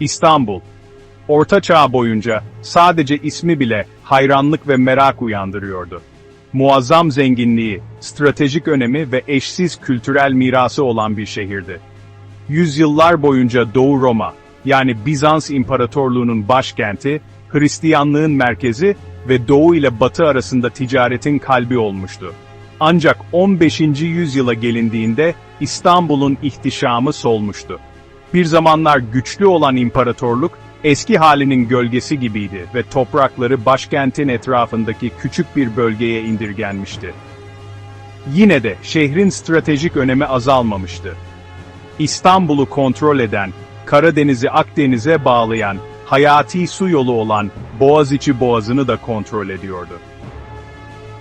İstanbul. Orta Çağ boyunca sadece ismi bile hayranlık ve merak uyandırıyordu. Muazzam zenginliği, stratejik önemi ve eşsiz kültürel mirası olan bir şehirdi. Yüzyıllar boyunca Doğu Roma, yani Bizans İmparatorluğu'nun başkenti, Hristiyanlığın merkezi ve Doğu ile Batı arasında ticaretin kalbi olmuştu. Ancak 15. yüzyıla gelindiğinde İstanbul'un ihtişamı solmuştu. Bir zamanlar güçlü olan imparatorluk, eski halinin gölgesi gibiydi ve toprakları başkentin etrafındaki küçük bir bölgeye indirgenmişti. Yine de şehrin stratejik önemi azalmamıştı. İstanbul'u kontrol eden, Karadeniz'i Akdeniz'e bağlayan, hayati su yolu olan Boğaziçi Boğazı'nı da kontrol ediyordu.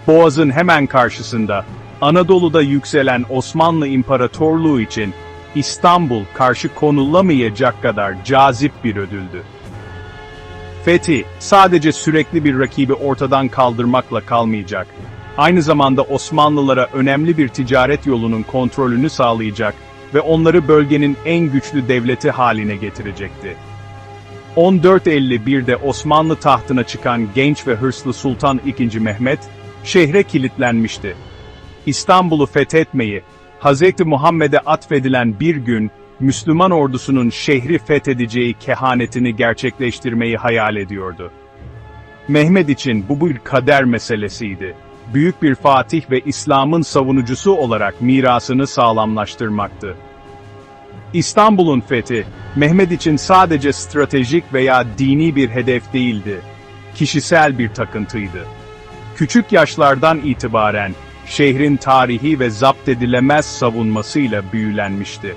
Boğaz'ın hemen karşısında, Anadolu'da yükselen Osmanlı İmparatorluğu için İstanbul karşı konulamayacak kadar cazip bir ödüldü. Fethi, sadece sürekli bir rakibi ortadan kaldırmakla kalmayacak, aynı zamanda Osmanlılara önemli bir ticaret yolunun kontrolünü sağlayacak ve onları bölgenin en güçlü devleti haline getirecekti. 1451'de Osmanlı tahtına çıkan genç ve hırslı Sultan II. Mehmet, şehre kilitlenmişti. İstanbul'u fethetmeyi, Hz. Muhammed'e atfedilen bir gün, Müslüman ordusunun şehri fethedeceği kehanetini gerçekleştirmeyi hayal ediyordu. Mehmet için bu bir kader meselesiydi. Büyük bir fatih ve İslam'ın savunucusu olarak mirasını sağlamlaştırmaktı. İstanbul'un fethi, Mehmet için sadece stratejik veya dini bir hedef değildi. Kişisel bir takıntıydı. Küçük yaşlardan itibaren, şehrin tarihi ve zapt edilemez savunmasıyla büyülenmişti.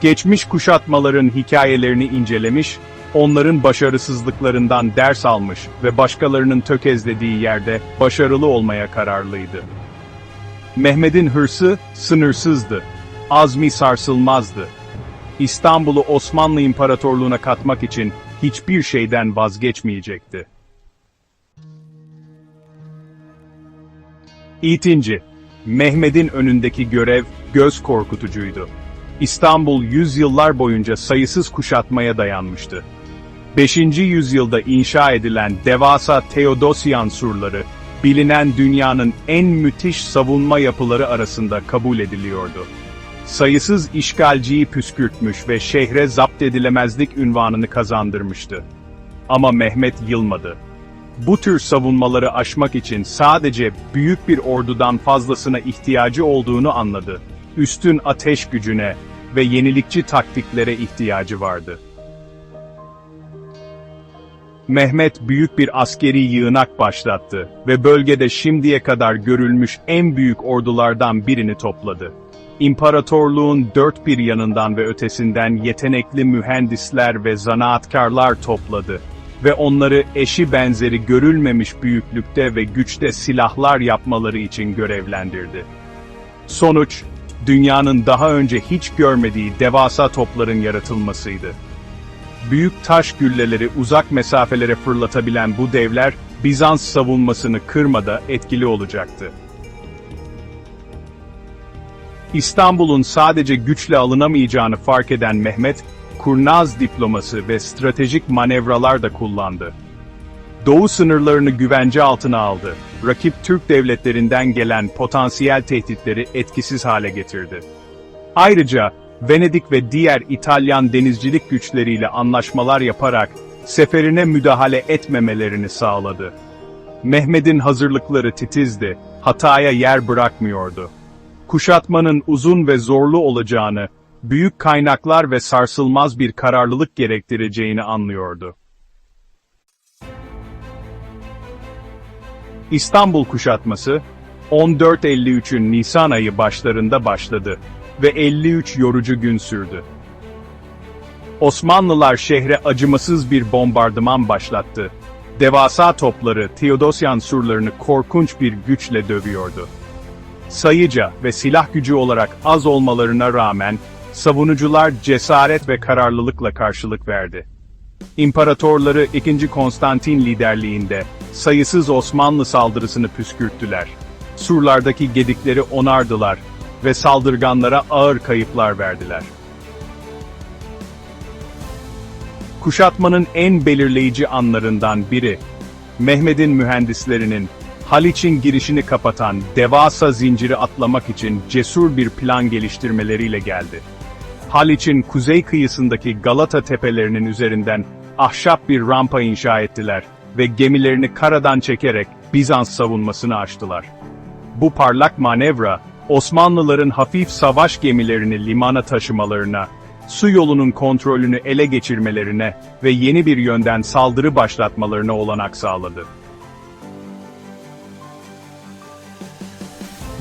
Geçmiş kuşatmaların hikayelerini incelemiş, onların başarısızlıklarından ders almış ve başkalarının tökezlediği yerde başarılı olmaya kararlıydı. Mehmet'in hırsı sınırsızdı, azmi sarsılmazdı. İstanbul'u Osmanlı İmparatorluğu'na katmak için hiçbir şeyden vazgeçmeyecekti. İtinci, Mehmet'in önündeki görev göz korkutucuydu. İstanbul yüzyıllar boyunca sayısız kuşatmaya dayanmıştı. 5. yüzyılda inşa edilen devasa Teodosyan surları, bilinen dünyanın en müthiş savunma yapıları arasında kabul ediliyordu. Sayısız işgalciyi püskürtmüş ve şehre zapt edilemezlik ünvanını kazandırmıştı. Ama Mehmet yılmadı. Bu tür savunmaları aşmak için sadece büyük bir ordudan fazlasına ihtiyacı olduğunu anladı. Üstün ateş gücüne ve yenilikçi taktiklere ihtiyacı vardı. Mehmet büyük bir askeri yığınak başlattı ve bölgede şimdiye kadar görülmüş en büyük ordulardan birini topladı. İmparatorluğun dört bir yanından ve ötesinden yetenekli mühendisler ve zanaatkarlar topladı ve onları eşi benzeri görülmemiş büyüklükte ve güçte silahlar yapmaları için görevlendirdi. Sonuç, dünyanın daha önce hiç görmediği devasa topların yaratılmasıydı. Büyük taş gülleleri uzak mesafelere fırlatabilen bu devler, Bizans savunmasını kırmada etkili olacaktı. İstanbul'un sadece güçle alınamayacağını fark eden Mehmet, kurnaz diploması ve stratejik manevralar da kullandı. Doğu sınırlarını güvence altına aldı, rakip Türk devletlerinden gelen potansiyel tehditleri etkisiz hale getirdi. Ayrıca, Venedik ve diğer İtalyan denizcilik güçleriyle anlaşmalar yaparak, seferine müdahale etmemelerini sağladı. Mehmet'in hazırlıkları titizdi, hataya yer bırakmıyordu. Kuşatmanın uzun ve zorlu olacağını, büyük kaynaklar ve sarsılmaz bir kararlılık gerektireceğini anlıyordu. İstanbul kuşatması, 1453'ün Nisan ayı başlarında başladı ve 53 yorucu gün sürdü. Osmanlılar şehre acımasız bir bombardıman başlattı. Devasa topları Teodosyan surlarını korkunç bir güçle dövüyordu. Sayıca ve silah gücü olarak az olmalarına rağmen, savunucular cesaret ve kararlılıkla karşılık verdi. İmparatorları 2. Konstantin liderliğinde, sayısız Osmanlı saldırısını püskürttüler. Surlardaki gedikleri onardılar ve saldırganlara ağır kayıplar verdiler. Kuşatmanın en belirleyici anlarından biri, Mehmet'in mühendislerinin, Haliç'in girişini kapatan devasa zinciri atlamak için cesur bir plan geliştirmeleriyle geldi. Haliç'in kuzey kıyısındaki Galata tepelerinin üzerinden ahşap bir rampa inşa ettiler ve gemilerini karadan çekerek Bizans savunmasını açtılar. Bu parlak manevra, Osmanlıların hafif savaş gemilerini limana taşımalarına, su yolunun kontrolünü ele geçirmelerine ve yeni bir yönden saldırı başlatmalarına olanak sağladı.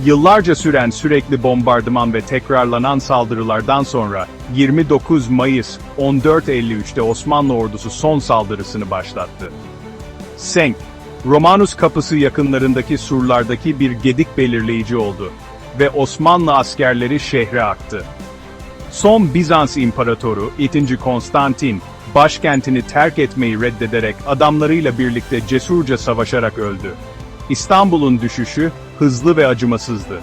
Yıllarca süren sürekli bombardıman ve tekrarlanan saldırılardan sonra 29 Mayıs 1453'te Osmanlı ordusu son saldırısını başlattı. Senk, Romanus kapısı yakınlarındaki surlardaki bir gedik belirleyici oldu ve Osmanlı askerleri şehre aktı. Son Bizans İmparatoru 2. Konstantin, başkentini terk etmeyi reddederek adamlarıyla birlikte cesurca savaşarak öldü. İstanbul'un düşüşü hızlı ve acımasızdı.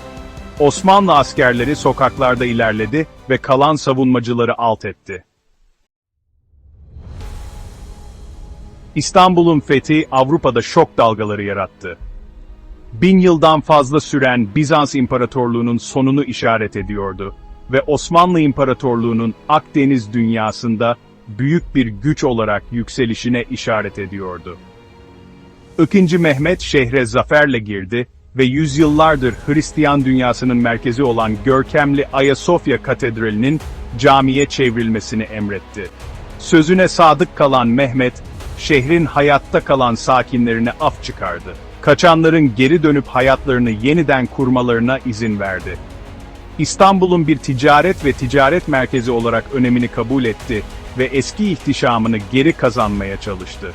Osmanlı askerleri sokaklarda ilerledi ve kalan savunmacıları alt etti. İstanbul'un fethi Avrupa'da şok dalgaları yarattı. Bin yıldan fazla süren Bizans İmparatorluğu'nun sonunu işaret ediyordu ve Osmanlı İmparatorluğu'nun Akdeniz dünyasında büyük bir güç olarak yükselişine işaret ediyordu. II. Mehmet şehre zaferle girdi ve yüzyıllardır Hristiyan dünyasının merkezi olan görkemli Ayasofya Katedrali'nin camiye çevrilmesini emretti. Sözüne sadık kalan Mehmet, şehrin hayatta kalan sakinlerine af çıkardı. Kaçanların geri dönüp hayatlarını yeniden kurmalarına izin verdi. İstanbul'un bir ticaret ve ticaret merkezi olarak önemini kabul etti ve eski ihtişamını geri kazanmaya çalıştı.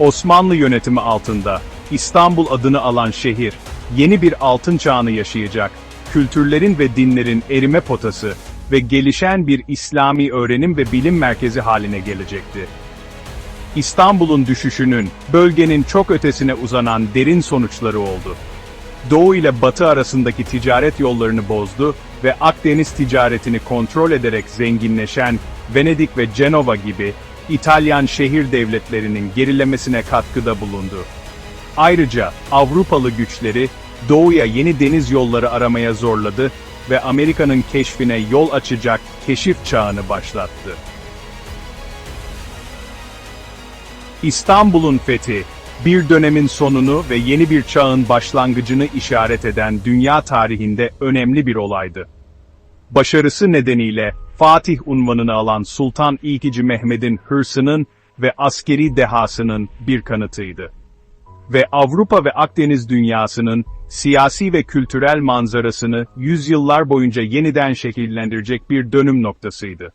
Osmanlı yönetimi altında İstanbul adını alan şehir, yeni bir altın çağını yaşayacak, kültürlerin ve dinlerin erime potası ve gelişen bir İslami öğrenim ve bilim merkezi haline gelecekti. İstanbul'un düşüşünün, bölgenin çok ötesine uzanan derin sonuçları oldu. Doğu ile Batı arasındaki ticaret yollarını bozdu ve Akdeniz ticaretini kontrol ederek zenginleşen Venedik ve Cenova gibi İtalyan şehir devletlerinin gerilemesine katkıda bulundu. Ayrıca Avrupalı güçleri doğuya yeni deniz yolları aramaya zorladı ve Amerika'nın keşfine yol açacak keşif çağını başlattı. İstanbul'un fethi, bir dönemin sonunu ve yeni bir çağın başlangıcını işaret eden dünya tarihinde önemli bir olaydı. Başarısı nedeniyle Fatih unvanını alan Sultan II. Mehmet'in hırsının ve askeri dehasının bir kanıtıydı. Ve Avrupa ve Akdeniz dünyasının siyasi ve kültürel manzarasını yüzyıllar boyunca yeniden şekillendirecek bir dönüm noktasıydı.